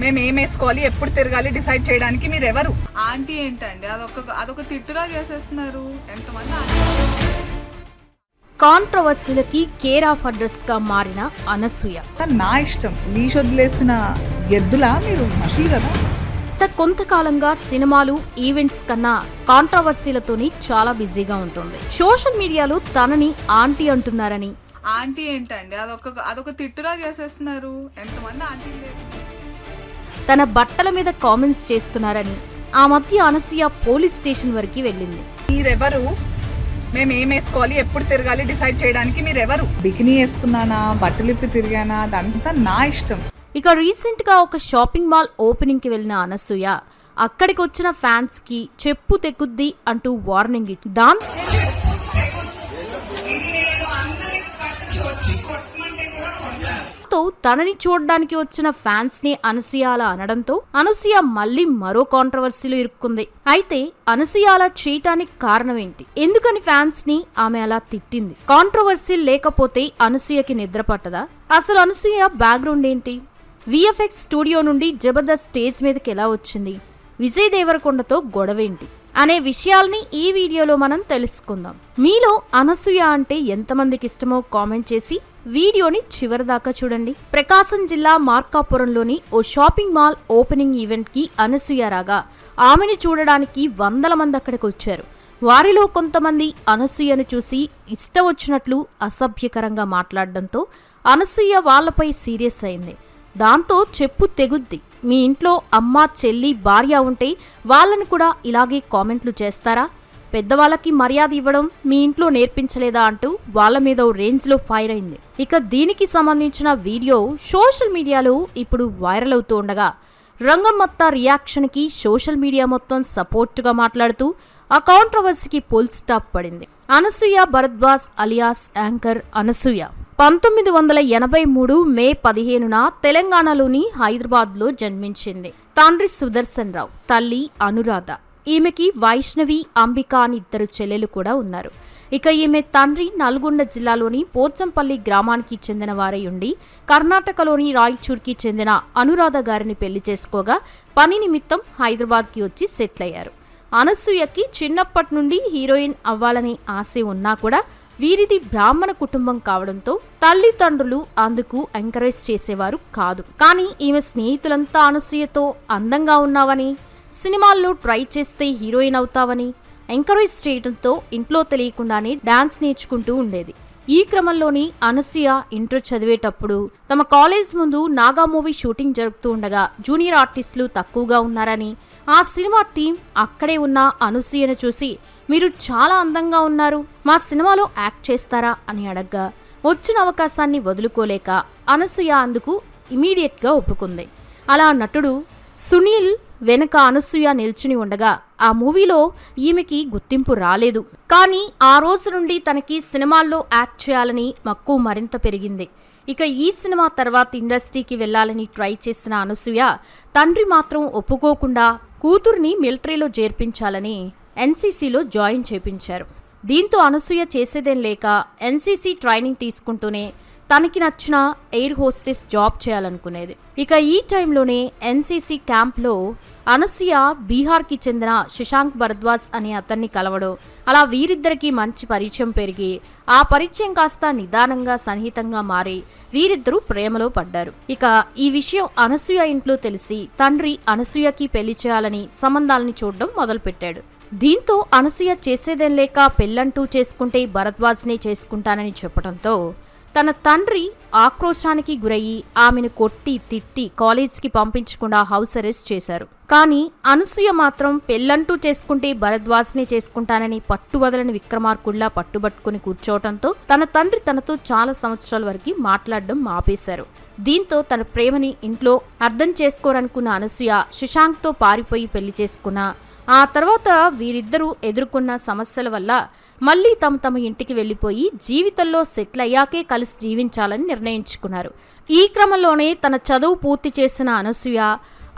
మేము ఏం వేసుకోవాలి ఎప్పుడు తిరగాలి డిసైడ్ చేయడానికి మీరు ఎవరు? ఆంటీ ఏంటండి? అదొక అదొక తిట్టులా చేసేస్తున్నారు. ఎంతమంది కాంట్రవర్సీలకి కేర్ ఆఫ్ అడ్రస్గా మారిన అనసూయ. తను నా ఇష్టం లీష్ వదిలేసిన ఎద్దులా మీరు? మనుషులు కదా. గత కొంతకాలంగా సినిమాలు ఈవెంట్స్ కన్నా కాంట్రవర్సీలతోని చాలా బిజీగా ఉంటుంది. సోషల్ మీడియాలో తనని ఆంటీ అంటున్నారని ఆంటీ ఏంటండి? అదొక అదొక తిట్టులా చేసేస్తున్నారు. ఎంతమంది ఆంటీ తన బట్టల మీద కామెంట్స్ చేస్తున్నారని ఆ మధ్య అనసూయ పోలీస్ స్టేషన్ వరకు వెళ్ళింది. మీరెవరు? మేము ఏం వేసుకోవాలి? ఎప్పుడు తిరగాలి? డిసైడ్ చేయడానికి మీరు ఎవరు బికినీ వేసుకున్నానా? బట్టలు ఇప్పి తిరిగానా? అదంతా నా ఇష్టం. ఇక రీసెంట్గా ఒక షాపింగ్ మాల్ ఓపెనింగ్కి వెళ్ళిన అనసూయ అక్కడికి వచ్చిన ఫ్యాన్స్కి చెప్పు తెగుద్ది అంటూ వార్నింగ్ ఇచ్చి దాంతో తనని చూడడానికి వచ్చిన ఫ్యాన్స్ని అనసూయ అలా అనడంతో అనసూయ మళ్ళీ మరో కాంట్రవర్సీలో ఇరుక్కుంది. అయితే అనసూయ అలా చేయటానికి కారణం ఏంటి ఎందుకని ఫ్యాన్స్ని ఆమె అలా తిట్టింది? కాంట్రవర్సీ లేకపోతే అనసూయకి నిద్ర పట్టదా? అసలు అనసూయ బ్యాక్గ్రౌండ్ ఏంటి? విఎఫ్ఎక్స్ స్టూడియో నుండి జబర్దస్త్ స్టేజ్ మీదకి ఎలా వచ్చింది? విజయ్ దేవరకొండతో గొడవేంటి? అనే విషయాల్ని ఈ వీడియోలో మనం తెలుసుకుందాం. మీలో అనసూయ అంటే ఎంతమందికి ఇష్టమో కామెంట్ చేసి వీడియోని చివరిదాకా చూడండి. ప్రకాశం జిల్లా మార్కాపురంలోని ఓ షాపింగ్ మాల్ ఓపెనింగ్ ఈవెంట్కి అనసూయ రాగా ఆమెని చూడడానికి వందల మంది అక్కడికి వచ్చారు. వారిలో కొంతమంది అనసూయను చూసి ఇష్టం వచ్చినట్లు అసభ్యకరంగా మాట్లాడడంతో అనసూయ వాళ్ళపై సీరియస్ అయింది. దాంతో చెప్పు తెగుద్ది. మీ ఇంట్లో అమ్మ చెల్లి భార్య ఉంటే వాళ్ళని కూడా ఇలాగే కామెంట్లు చేస్తారా? పెద్దవాళ్ళకి మర్యాద ఇవ్వడం మీ ఇంట్లో నేర్పించలేదా అంటూ వాళ్ళ మీద ఓ రేంజ్లో ఫైర్ అయింది. ఇక దీనికి సంబంధించిన వీడియో సోషల్ మీడియాలో ఇప్పుడు వైరల్ అవుతూ ఉండగా రంగమ్మత్త రియాక్షన్కి సోషల్ మీడియా మొత్తం సపోర్ట్గా మాట్లాడుతూ ఆ కాంట్రవర్సీకి పోల్ స్టాప్ పడింది. Anasuya Bharadwaj alias anchor Anasuya. పంతొమ్మిది వందల ఎనభై మూడు మే పదిహేనున తెలంగాణలోని హైదరాబాద్లో జన్మించింది. తండ్రి సుదర్శన్ రావు తల్లి అనురాధ. ఈమెకి వైష్ణవి అంబిక అని ఇద్దరు చెల్లెలు కూడా ఉన్నారు. ఇక ఈమె తండ్రి నల్గొండ జిల్లాలోని పోచంపల్లి గ్రామానికి చెందిన వారై ఉండి కర్ణాటకలోని రాయచూర్కి చెందిన అనురాధ గారిని పెళ్ళి చేసుకోగా పని నిమిత్తం హైదరాబాద్కి వచ్చి సెటిల్ అయ్యారు అనసూయకి చిన్నప్పటి నుండి హీరోయిన్ అవ్వాలనే ఆశ ఉన్నా కూడా వీరిది బ్రాహ్మణ కుటుంబం కావడంతో తల్లిదండ్రులు అందుకు ఎంకరేజ్ చేసేవారు కాదు. కానీ ఈమె స్నేహితులంతా అనసూయతో అందంగా ఉన్నావని సినిమాల్లో ట్రై చేస్తే హీరోయిన్ అవుతావని ఎంకరేజ్ చేయడంతో ఇంట్లో తెలియకుండానే డాన్స్ నేర్చుకుంటూ ఉండేది. ఈ క్రమంలోని అనసూయ ఇంటర్ చదివేటప్పుడు తమ కాలేజ్ ముందు నాగా మూవీ షూటింగ్ జరుపుతూ ఉండగా జూనియర్ ఆర్టిస్టులు తక్కువగా ఉన్నారని ఆ సినిమా టీం అక్కడే ఉన్న అనసూయను చూసి మీరు చాలా అందంగా ఉన్నారు మా సినిమాలో యాక్ట్ చేస్తారా? అని అడగ్గా. వచ్చిన అవకాశాన్ని వదులుకోలేక అనసూయ అందుకు ఇమీడియట్గా ఒప్పుకుంది. అలా నటుడు సునీల్ వెనక అనసూయ నిల్చుని ఉండగా ఆ మూవీలో ఈమెకి గుర్తింపు రాలేదు. కానీ ఆ రోజు నుండి తనకి సినిమాల్లో యాక్ట్ చేయాలని మక్కువ మరింత పెరిగింది. ఇక ఈ సినిమా తర్వాత ఇండస్ట్రీకి వెళ్ళాలని ట్రై చేసిన అనసూయ తండ్రి మాత్రం ఒప్పుకోకుండా కూతుర్ని మిలిటరీలో చేర్పించాలని ఎన్సీసీలో జాయిన్ చేపించారు. దీంతో అనసూయ చేసేదేం లేక ఎన్సీసీ ట్రైనింగ్ తీసుకుంటూనే తనకి నచ్చిన ఎయిర్ హోస్టెస్ జాబ్ చేయాలనుకునేది. ఇక ఈ టైంలోనే ఎన్సీసీ క్యాంప్లో అనసూయ బీహార్కి చెందిన శశాంక్ భరద్వాజ్ అనే అతన్ని కలవడం. అలా వీరిద్దరికి మంచి పరిచయం పెరిగి ఆ పరిచయం కాస్త నిదానంగా సన్నిహితంగా మారి వీరిద్దరూ ప్రేమలో పడ్డారు. ఇక ఈ విషయం అనసూయ ఇంట్లో తెలిసి తండ్రి అనసూయకి పెళ్ళి చేయాలని సంబంధాలని చూడడం మొదలుపెట్టాడు. దీంతో అనసూయ చేసేదేం లేక పెళ్ళంటూ చేసుకుంటే భరద్వాజ్నే చేసుకుంటానని చెప్పడంతో తన తండ్రి ఆక్రోశానికి గురయ్యి ఆమెను కొట్టి తిట్టి కాలేజ్కి పంపించకుండా హౌస్ అరెస్ట్ చేశారు. కానీ అనసూయ మాత్రం పెళ్ళంటూ చేసుకుంటే భరద్వాజ్నే చేసుకుంటానని పట్టువదలని విక్రమార్కుల్లా పట్టుబట్టుకుని కూర్చోవడంతో తన తండ్రి తనతో చాలా సంవత్సరాల వరకు మాట్లాడడం ఆపేశారు దీంతో తన ప్రేమని ఇంట్లో అర్థం చేసుకోరనుకున్న అనసూయ శుశాంక్తో పారిపోయి పెళ్ళి చేసుకున్న ఆ తర్వాత వీరిద్దరూ ఎదుర్కొన్న సమస్యల వల్ల మళ్ళీ తమ తమ ఇంటికి వెళ్ళిపోయి జీవితంలో సెటిల్ అయ్యాకే కలిసి జీవించాలని నిర్ణయించుకున్నారు. ఈ క్రమంలోనే తన చదువు పూర్తి చేసిన అనసూయ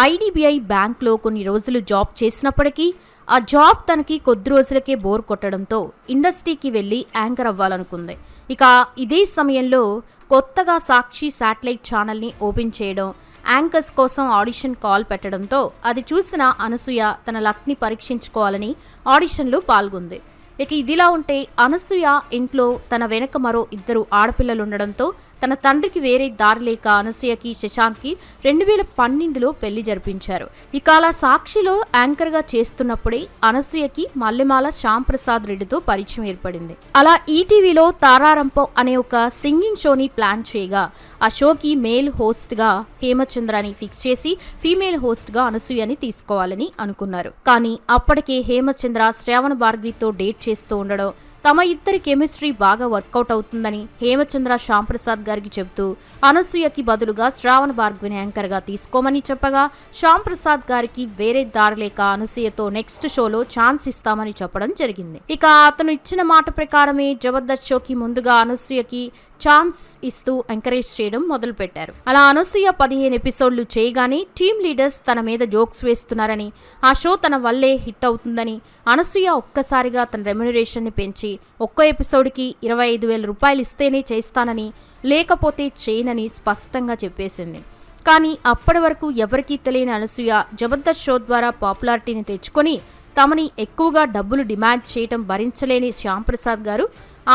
ఐడిబిఐ బ్యాంక్లో కొన్ని రోజులు జాబ్ చేసినప్పటికీ ఆ జాబ్ తనకి కొద్ది రోజులకే బోర్ కొట్టడంతో ఇండస్ట్రీకి వెళ్ళి యాంకర్ అవ్వాలనుకుంది. ఇక ఇదే సమయంలో కొత్తగా సాక్షి శాటిలైట్ ఛానల్ని ఓపెన్ చేయడం యాంకర్స్ కోసం ఆడిషన్ కాల్ పెట్టడంతో అది చూసిన అనసూయ తన లక్ని పరీక్షించుకోవాలని ఆడిషన్లో పాల్గొంది. ఇక ఇదిలా ఉంటే అనసూయ ఇంట్లో తన వెనక మరో ఇద్దరు ఆడపిల్లలు ఉండడంతో తన తండ్రికి వేరే దారి లేక అనసూయకి శశాంక్కి రెండు వేల పన్నెండులో పెళ్ళి జరిపించారు. ఇక అలా సాక్షిలో యాంకర్గా చేస్తున్నప్పుడే అనసూయకి మల్లెమాల శ్యామ్ ప్రసాద్ రెడ్డితో పరిచయం ఏర్పడింది. అలా ఈటీవీలో తారారంపం అనే ఒక సింగింగ్ షోని ప్లాన్ చేయగా ఆ షోకి మేల్ హోస్ట్గా హేమచంద్రాని ఫిక్స్ చేసి ఫీమేల్ హోస్ట్గా అనసూయని తీసుకోవాలని అనుకున్నారు. కానీ అప్పటికే హేమచంద్ర శ్రావణ భార్గవితో డేట్ చేస్తూ ఉండడం తమ ఇద్దరి కెమిస్ట్రీ బాగా వర్కౌట్ అవుతుందని హేమచంద్ర శ్యాంప్రసాద్ గారికి చెబుతూ అనసూయకి బదులుగా శ్రావణ భార్గవిని యాంకర్గా తీసుకోమని చెప్పగా శ్యాంప్రసాద్ గారికి వేరే దారి లేక అనసూయతో నెక్స్ట్ షోలో ఛాన్స్ ఇస్తామని చెప్పడం జరిగింది. ఇక అతను ఇచ్చిన మాట ప్రకారమే జబర్దస్త్ షోకి ముందుగా అనసూయకి ఛాన్స్ ఇస్తూ ఎంకరేజ్ చేయడం మొదలుపెట్టారు. అలా అనసూయ పదిహేను ఎపిసోడ్లు చేయగానే టీమ్ లీడర్స్ తన మీద జోక్స్ వేస్తున్నారని ఆ షో తన వల్లే హిట్ అవుతుందని అనసూయ ఒక్కసారిగా తన రెమ్యునరేషన్ని పెంచి ఒక్కో ఎపిసోడ్కి ఇరవై ఐదు వేల రూపాయలు ఇస్తేనే చేస్తానని లేకపోతే చేయనని స్పష్టంగా చెప్పేసింది. కానీ అప్పటి వరకు ఎవరికీ తెలియని అనసూయ జబర్దస్త్ షో ద్వారా పాపులారిటీని తెచ్చుకొని తమని ఎక్కువగా డబ్బులు డిమాండ్ చేయటం భరించలేని శ్యాంప్రసాద్ గారు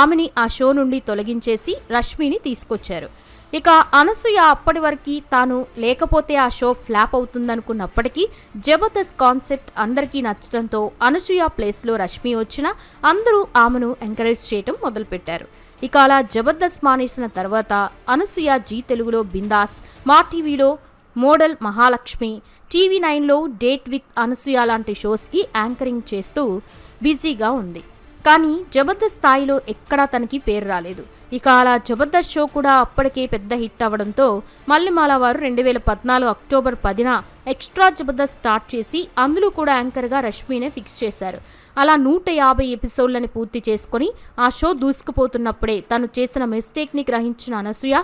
ఆమెని ఆ షో నుండి తొలగించేసి రష్మిని తీసుకొచ్చారు. ఇక అనసూయ అప్పటి వరకు తాను లేకపోతే ఆ షో ఫ్లాప్ అవుతుందనుకున్నప్పటికీ జబర్దస్త్ కాన్సెప్ట్ అందరికీ నచ్చడంతో అనసూయ ప్లేస్లో రష్మి వచ్చిన అందరూ ఆమెను ఎంకరేజ్ చేయటం మొదలుపెట్టారు. ఇక అలా జబర్దస్త్ మానేసిన తర్వాత అనసూయ జీ తెలుగులో బిందాస్ మా టీవీలో మోడల్ మహాలక్ష్మి టీవీ నైన్లో డేట్ విత్ అనసూయ లాంటి షోస్కి యాంకరింగ్ చేస్తూ బిజీగా ఉంది. కానీ జబర్దస్త్ స్థాయిలో ఎక్కడా తనకి పేరు రాలేదు. ఇక అలా జబర్దస్త్ షో కూడా అప్పటికే పెద్ద హిట్ అవ్వడంతో మల్లెమాల వారు రెండు వేల పద్నాలుగు అక్టోబర్ పదిన ఎక్స్ట్రా జబర్దస్త్ స్టార్ట్ చేసి అందులో కూడా యాంకర్గా రష్మీనే ఫిక్స్ చేశారు. అలా నూట యాభై ఎపిసోడ్లని పూర్తి చేసుకొని ఆ షో దూసుకుపోతున్నప్పుడే తను చేసిన మిస్టేక్ని గ్రహించిన అనసూయ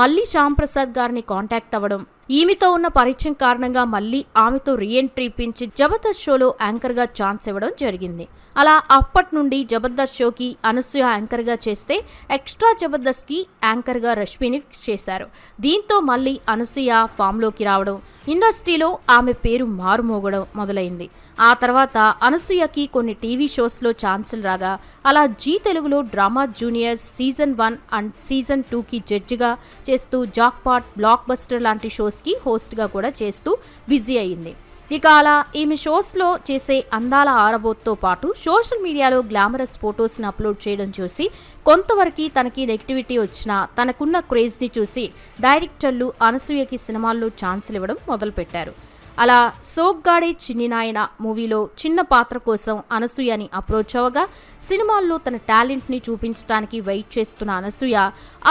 మళ్ళీ శ్యాంప్రసాద్ గారిని కాంటాక్ట్ అవ్వడం ఈమెతో ఉన్న పరిచయం కారణంగా మళ్ళీ ఆమెతో రీఎంట్రీ ఇప్పించి జబర్దస్త్ షోలో యాంకర్గా ఛాన్స్ ఇవ్వడం జరిగింది. అలా అప్పటి నుండి జబర్దస్త్ షోకి అనసూయ యాంకర్గా చేస్తే ఎక్స్ట్రా జబర్దస్త్కి యాంకర్గా రష్మిని ఫిక్స్ చేశారు. దీంతో మళ్ళీ అనసూయ ఫామ్లోకి రావడం ఇండస్ట్రీలో ఆమె పేరు మారుమోగడం మొదలైంది. ఆ తర్వాత అనసూయకి కొన్ని టీవీ షోస్లో ఛాన్సులు రాగా అలా జీ తెలుగులో drama junior season one and season టూకి జడ్జిగా చేస్తూ జాక్పాట్ బ్లాక్ బస్టర్ లాంటి షోస్ షోస్కి హోస్ట్గా కూడా చేస్తూ బిజీ అయింది. ఇక అలా ఈమె షోస్లో చేసే అందాల ఆరబోత్తో పాటు సోషల్ మీడియాలో గ్లామరస్ ఫొటోస్ని అప్లోడ్ చేయడం చూసి కొంతవరకు తనకి నెగిటివిటీ వచ్చినా తనకున్న క్రేజ్ని చూసి డైరెక్టర్లు అనసూయకి సినిమాల్లో ఛాన్సులు ఇవ్వడం మొదలుపెట్టారు. అలా సోగ్గాడే చిన్ని నాయన మూవీలో చిన్న పాత్ర కోసం అనసూయని అప్రోచ్ అవ్వగా సినిమాల్లో తన టాలెంట్ని చూపించడానికి వెయిట్ చేస్తున్న అనసూయ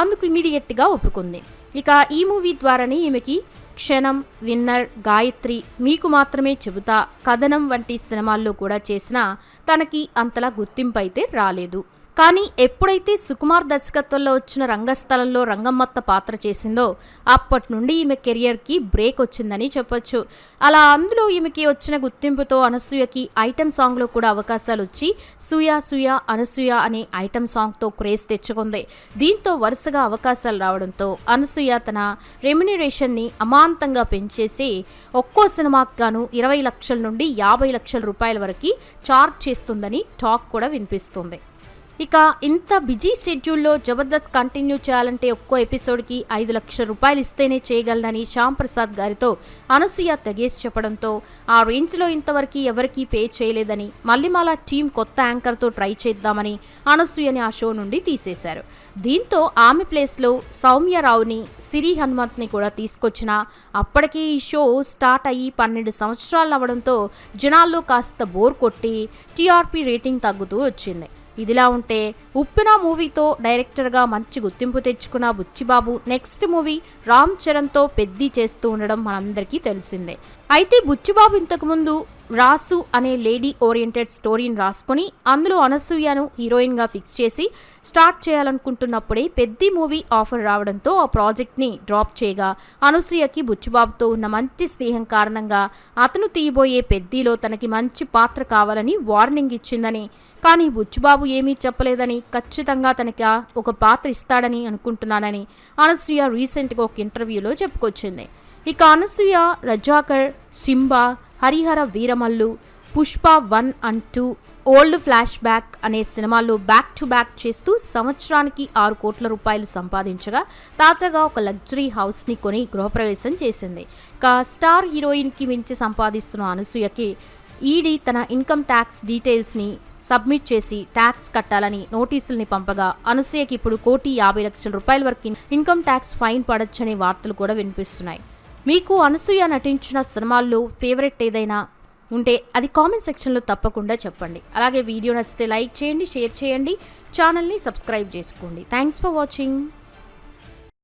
అందుకు ఇమీడియట్గా ఒప్పుకుంది. ఇక ఈ మూవీ ద్వారానే ఈమెకి క్షణం విన్నర్ గాయత్రి మీకు మాత్రమే చెబుతా. కథనం వంటి సినిమాల్లో కూడా చేసినా తనకి అంతలా గుర్తింపు అయితే రాలేదు. కానీ ఎప్పుడైతే సుకుమార్ దర్శకత్వంలో వచ్చిన రంగస్థలంలో రంగమ్మత్త పాత్ర చేసిందో అప్పటి నుండి ఈమె కెరియర్కి బ్రేక్ వచ్చిందని చెప్పొచ్చు. అలా అందులో ఈమెకి వచ్చిన గుర్తింపుతో అనసూయకి ఐటెం సాంగ్లో కూడా అవకాశాలు వచ్చి సూయా సూయా అనసూయ అనే ఐటెం సాంగ్తో క్రేజ్ తెచ్చుకుంది. దీంతో వరుసగా అవకాశాలు రావడంతో అనసూయ తన రెమ్యునరేషన్ని అమాంతంగా పెంచేసి ఒక్కో సినిమాకు గాను ఇరవై లక్షల నుండి యాభై లక్షల రూపాయల వరకు చార్జ్ చేస్తుందని టాక్ కూడా వినిపిస్తుంది. ఇక ఇంత బిజీ షెడ్యూల్లో జబర్దస్త్ కంటిన్యూ చేయాలంటే ఒక్కో ఎపిసోడ్కి ఐదు లక్షల రూపాయలు ఇస్తేనే చేయగలనని శ్యామ్ ప్రసాద్ గారితో అనసూయ తెగేసి చెప్పడంతో ఆ రేంజ్లో ఇంతవరకు ఎవరికీ పే చేయలేదని మల్లిమాల టీం కొత్త యాంకర్తో ట్రై చేద్దామని అనసూయని ఆ షో నుండి తీసేశారు. దీంతో ఆమె ప్లేస్లో సౌమ్యరావుని సిరి హనుమంత్ని కూడా తీసుకొచ్చిన అప్పటికే ఈ షో స్టార్ట్ అయ్యి పన్నెండు సంవత్సరాలు అవ్వడంతో జనాల్లో కాస్త బోర్ కొట్టి టీఆర్పీ రేటింగ్ తగ్గుతూ వచ్చింది. ఇదిలా ఉంటే ఉప్పిన మూవీతో డైరెక్టర్గా మంచి గుర్తింపు తెచ్చుకున్న బుచ్చిబాబు నెక్స్ట్ మూవీ రామ్ చరణ్తో పెద్ది చేస్తూ ఉండడం మనందరికీ తెలిసిందే. అయితే బుచ్చిబాబు ఇంతకుముందు రాసు అనే లేడీ ఓరియంటెడ్ స్టోరీని రాసుకొని అందులో అనసూయను హీరోయిన్గా ఫిక్స్ చేసి స్టార్ట్ చేయాలనుకుంటున్నప్పుడే పెద్ది మూవీ ఆఫర్ రావడంతో ఆ ప్రాజెక్ట్ని డ్రాప్ చేయగా అనసూయకి బుచ్చిబాబుతో ఉన్న మంచి స్నేహం కారణంగా అతను తీయబోయే పెద్దిలో తనకి మంచి పాత్ర కావాలని వార్నింగ్ ఇచ్చిందని కానీ బుచ్చుబాబు ఏమీ చెప్పలేదని ఖచ్చితంగా తనకి ఒక పాత్ర ఇస్తాడని అనుకుంటున్నానని అనసూయ రీసెంట్గా ఒక ఇంటర్వ్యూలో చెప్పుకొచ్చింది. ఇక Anasuya Razakar Simbaa Harihara Veeramallu Pushpa one and two old flashback అనే సినిమాల్లో బ్యాక్ టు బ్యాక్ చేస్తూ సంవత్సరానికి ఆరు కోట్ల రూపాయలు సంపాదించగా తాజాగా ఒక లగ్జరీ హౌస్ని కొని గృహప్రవేశం చేసింది. ఇక స్టార్ హీరోయిన్కి మించి సంపాదిస్తున్న అనసూయకి ఈడీ తన ఇన్కమ్ ట్యాక్స్ డీటెయిల్స్ని సబ్మిట్ చేసి ట్యాక్స్ కట్టాలని నోటీసుల్ని పంపగా అనసూయకి ఇప్పుడు కోటి యాభై లక్షల రూపాయల వరకు ఇన్కమ్ ట్యాక్స్ ఫైన్ పడొచ్చనే వార్తలు కూడా వినిపిస్తున్నాయి. మీకు అనసూయ నటించిన సినిమాల్లో ఫేవరెట్ ఏదైనా ఉంటే అది కామెంట్ సెక్షన్లో తప్పకుండా చెప్పండి. అలాగే వీడియో నచ్చితే లైక్ చేయండి షేర్ చేయండి ఛానల్ని సబ్స్క్రైబ్ చేసుకోండి. Thanks for watching